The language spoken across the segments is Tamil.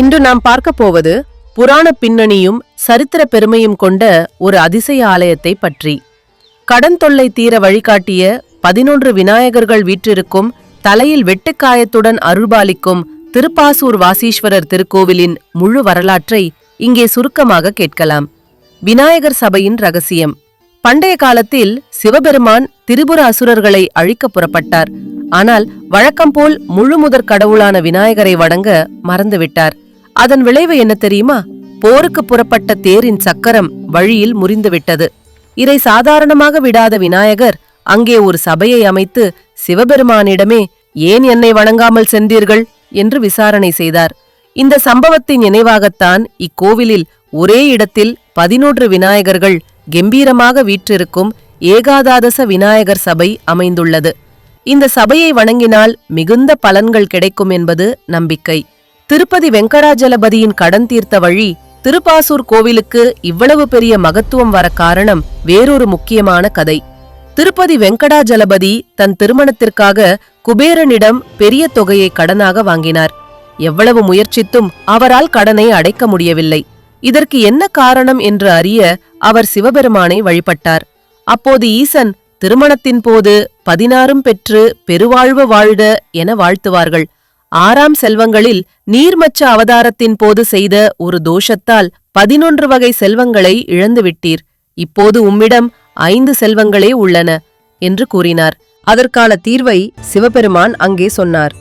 இன்று நாம் பார்க்க போவது புராண பின்னணியும் சரித்திர பெருமையும் கொண்ட ஒரு அதிசய ஆலயத்தை பற்றி. கடன் தொல்லை தீர வழிகாட்டிய பதினொன்று விநாயகர்கள் வீற்றிருக்கும் தலையில் வெட்டுக்காயத்துடன் அருள்பாலிக்கும் திருப்பாசூர் வாசீஸ்வரர் திருக்கோவிலின் முழு வரலாற்றை இங்கே சுருக்கமாக கேட்கலாம். விநாயகர் சபையின் ரகசியம். பண்டைய காலத்தில் சிவபெருமான் திரிபுர அசுரர்களை அழிக்க புறப்பட்டார். ஆனால் வழக்கம் போல் முழுமுதற் கடவுளான விநாயகரை வணங்க மறந்துவிட்டார். அதன் விளைவு என்ன தெரியுமா? போருக்கு புறப்பட்ட தேரின் சக்கரம் வழியில் முறிந்துவிட்டது. இதை சாதாரணமாக விடாத விநாயகர் அங்கே ஒரு சபையை அமைத்து சிவபெருமானிடமே ஏன் என்னை வணங்காமல் சென்றீர்கள்? என்று விசாரணை செய்தார். இந்த சம்பவத்தின் நினைவாகத்தான் இக்கோவிலில் ஒரே இடத்தில் பதினொன்று விநாயகர்கள் கெம்பீரமாக வீற்றிருக்கும் ஏகாதாதச விநாயகர் சபை அமைந்துள்ளது. இந்த சபையை வணங்கினால் மிகுந்த பலன்கள் கிடைக்கும் என்பது நம்பிக்கை. திருப்பதி வெங்கடாஜலபதியின் கடன் தீர்த்த வழி திருப்பாசூர் கோவிலுக்கு இவ்வளவு பெரிய மகத்துவம் வர காரணம் வேறொரு முக்கியமான கதை. திருப்பதி வெங்கடாஜலபதி தன் திருமணத்திற்காக குபேரனிடம் பெரிய தொகையை கடனாக வாங்கினார். எவ்வளவு முயற்சித்தும் அவரால் கடனை அடைக்க முடியவில்லை. இதற்கு என்ன காரணம் என்று அறிய அவர் சிவபெருமானை வழிபட்டார். அப்போது ஈசன் திருமணத்தின் போது பதினாறும் பெற்று பெருவாழ்வு வாழ்க என வாழ்த்துவார்கள். ஆறாம் செல்வங்களில் நீர்மச்ச அவதாரத்தின் போது செய்த ஒரு தோஷத்தால் பதினொன்று வகை செல்வங்களை இழந்துவிட்டீர். இப்போது உம்மிடம் ஐந்து செல்வங்களே உள்ளன என்று கூறினார். அதற்கான தீர்வை சிவபெருமான் அங்கே சொன்னார்.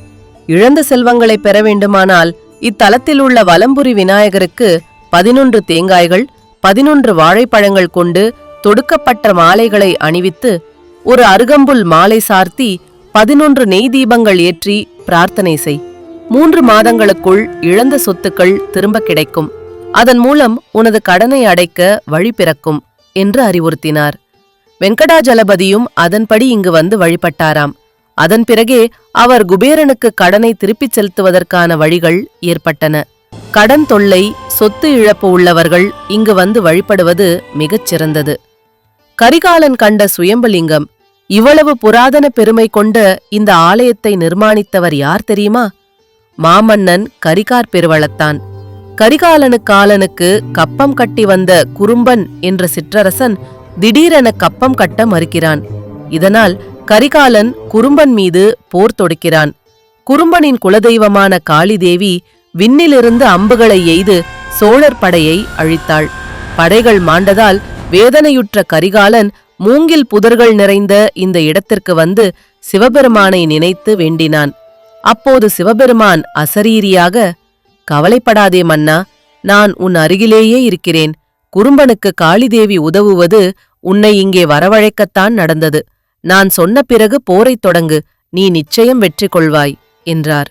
இழந்த செல்வங்களை பெற வேண்டுமானால் இத்தலத்தில் உள்ள வலம்புரி விநாயகருக்கு பதினொன்று தேங்காய்கள் பதினொன்று வாழைப்பழங்கள் கொண்டு தொடுக்கப்பட்ட மாலைகளை அணிவித்து ஒரு அருகம்புல் மாலை சார்த்தி பதினொன்று நெய் தீபங்கள் ஏற்றி பிரார்த்தனை செய். மூன்று மாதங்களுக்குள் இழந்த சொத்துக்கள் திரும்ப கிடைக்கும். அதன் மூலம் உனது கடனை அடைக்க வழி பிறக்கும் என்று அறிவுறுத்தினார். வெங்கடாஜலபதியும் அதன்படி இங்கு வந்து வழிபட்டாராம். அதன் பிறகே அவர் குபேரனுக்கு கடனை திருப்பிச் செலுத்துவதற்கான வழிகள் ஏற்பட்டன. கடன் தொல்லை சொத்து இழப்பு உள்ளவர்கள் இங்கு வந்து வழிபடுவது மிகச் சிறந்தது. கரிகாலன் கண்ட சுயம்பலிங்கம் இவ்வளவு புராதன பெருமை கொண்ட இந்த ஆலயத்தை நிர்மாணித்தவர் யார் தெரியுமா? மாமன்னன் கரிகார் பெருவளத்தான். கரிகாலனு காலனுக்கு கப்பம் கட்டி வந்த குறும்பன் என்ற சிற்றரசன் திடீரென கப்பம் கட்ட மறுக்கிறான். இதனால் கரிகாலன் குறும்பன் மீது போர் தொடுக்கிறான். குறும்பனின் குலதெய்வமான காளிதேவி விண்ணிலிருந்து அம்புகளை எய்து சோழர் படையை அழித்தாள். படைகள் மாண்டதால் வேதனையுற்ற கரிகாலன் மூங்கில் புதர்கள் நிறைந்த இந்த இடத்திற்கு வந்து சிவபெருமானை நினைத்து வேண்டினான். அப்போது சிவபெருமான் அசரீரியாக கவலைப்படாதே மன்னா நான் உன் அருகிலேயே இருக்கிறேன். குறும்பனுக்கு காளிதேவி உதவுவது உன்னை இங்கே வரவழைக்கத்தான் நடந்தது. நான் சொன்ன பிறகு போரைத் தொடங்கு நீ நிச்சயம் வெற்றி கொள்வாய் என்றார்.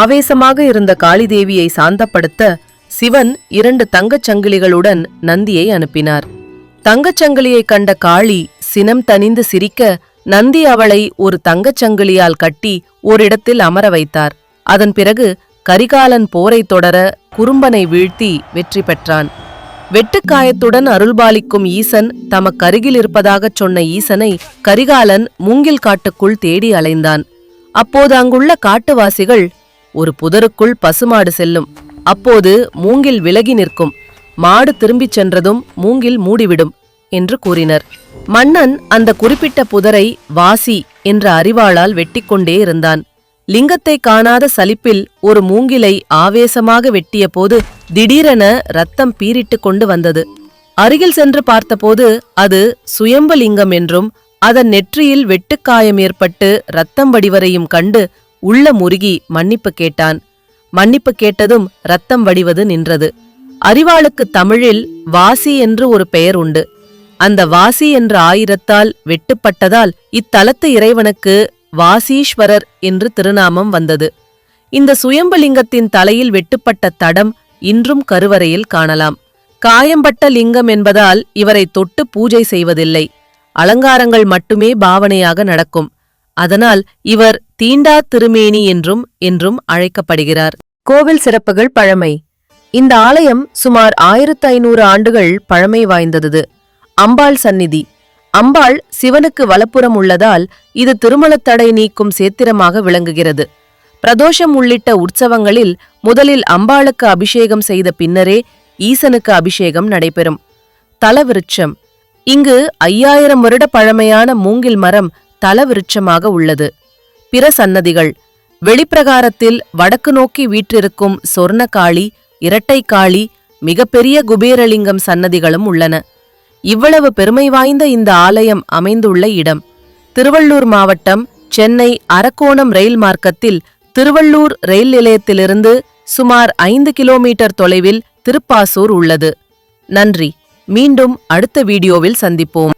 ஆவேசமாக இருந்த காளிதேவியை சாந்தப்படுத்த சிவன் இரண்டு தங்கச் சங்கிலிகளுடன் நந்தியை அனுப்பினார். தங்கச்சங்கிலியை கண்ட காளி சினம் தனிந்து சிரிக்க நந்தி அவளை ஒரு தங்கச்சங்கிலியால் கட்டி ஓரிடத்தில் அமர வைத்தார். அதன் பிறகு கரிகாலன் போரைத் தொடர குறும்பனை வீழ்த்தி வெற்றி பெற்றான். வெட்டுக்காயத்துடன் அருள்பாலிக்கும் ஈசன் தமக்கருகில் இருப்பதாகச் சொன்ன ஈசனை கரிகாலன் மூங்கில் காட்டுக்குள் தேடி அலைந்தான். அப்போது அங்குள்ள காட்டுவாசிகள் ஒரு புதருக்குள் பசுமாடு செல்லும். அப்போது மூங்கில் விலகி நிற்கும். மாடு திரும்பிச் சென்றதும் மூங்கில் மூடிவிடும் என்று கூறினர். மன்னன் அந்த குறிப்பிட்ட புதரை வாசி என்ற அறிவாளால் வெட்டிக்கொண்டே இருந்தான். லிங்கத்தை காணாத சலிப்பில் ஒரு மூங்கிலை ஆவேசமாக வெட்டியபோது திடீரென ரத்தம் பீரிட்டு கொண்டு வந்தது. அருகில் சென்று பார்த்தபோது அது சுயம்பலிங்கம் என்றும் அதன் நெற்றியில் வெட்டுக்காயம் ஏற்பட்டு ரத்தம் வடிவரையும் கண்டு உள்ள முருகி மன்னிப்பு கேட்டான். மன்னிப்பு கேட்டதும் ரத்தம் வடிவது நின்றது. அறிவாளுக்கு தமிழில் வாசி என்று ஒரு பெயர் உண்டு. அந்த வாசி என்ற ஆயிரத்தால் வெட்டுப்பட்டதால் இத்தலத்து இறைவனுக்கு வாசீஸ்வரர் என்று திருநாமம் வந்தது. இந்த சுயம்பலிங்கத்தின் தலையில் வெட்டுப்பட்ட தடம் இன்றும் கருவறையில் காணலாம். காயம்பட்ட லிங்கம் என்பதால் இவரை தொட்டு பூஜை செய்வதில்லை. அலங்காரங்கள் மட்டுமே பாவனையாக நடக்கும். அதனால் இவர் தீண்டா திருமேனி என்றும் என்றும் அழைக்கப்படுகிறார். கோவில் சிறப்புகள் பழமை. இந்த ஆலயம் சுமார் ஆயிரத்து ஐநூறு ஆண்டுகள் பழமை வாய்ந்தது. அம்பாள் சந்நிதி. அம்பாள் சிவனுக்கு வலப்புறம் உள்ளதால் இது திருமணத்தடை நீக்கும் சேத்திரமாக விளங்குகிறது. பிரதோஷம் உள்ளிட்ட உற்சவங்களில் முதலில் அம்பாளுக்கு அபிஷேகம் செய்த பின்னரே ஈசனுக்கு அபிஷேகம் நடைபெறும். தலவிருட்சம். இங்கு ஐயாயிரம் வருட பழமையான மூங்கில் மரம் தலவிருட்சமாக உள்ளது. பிற சன்னதிகள் வெளிப்பிரகாரத்தில் வடக்கு நோக்கி வீற்றிருக்கும் சொர்ணகாளி இரட்டைக்காளி மிகப்பெரிய குபேரலிங்கம் சன்னதிகளும் உள்ளன. இவ்வளவு பெருமை வாய்ந்த இந்த ஆலயம் அமைந்துள்ள இடம். திருவள்ளூர் மாவட்டம் சென்னை அரக்கோணம் ரயில் மார்க்கத்தில் திருவள்ளூர் ரயில் நிலையத்திலிருந்து சுமார் ஐந்து கிலோமீட்டர் தொலைவில் திருப்பாசூர் உள்ளது. நன்றி. மீண்டும் அடுத்த வீடியோவில் சந்திப்போம்.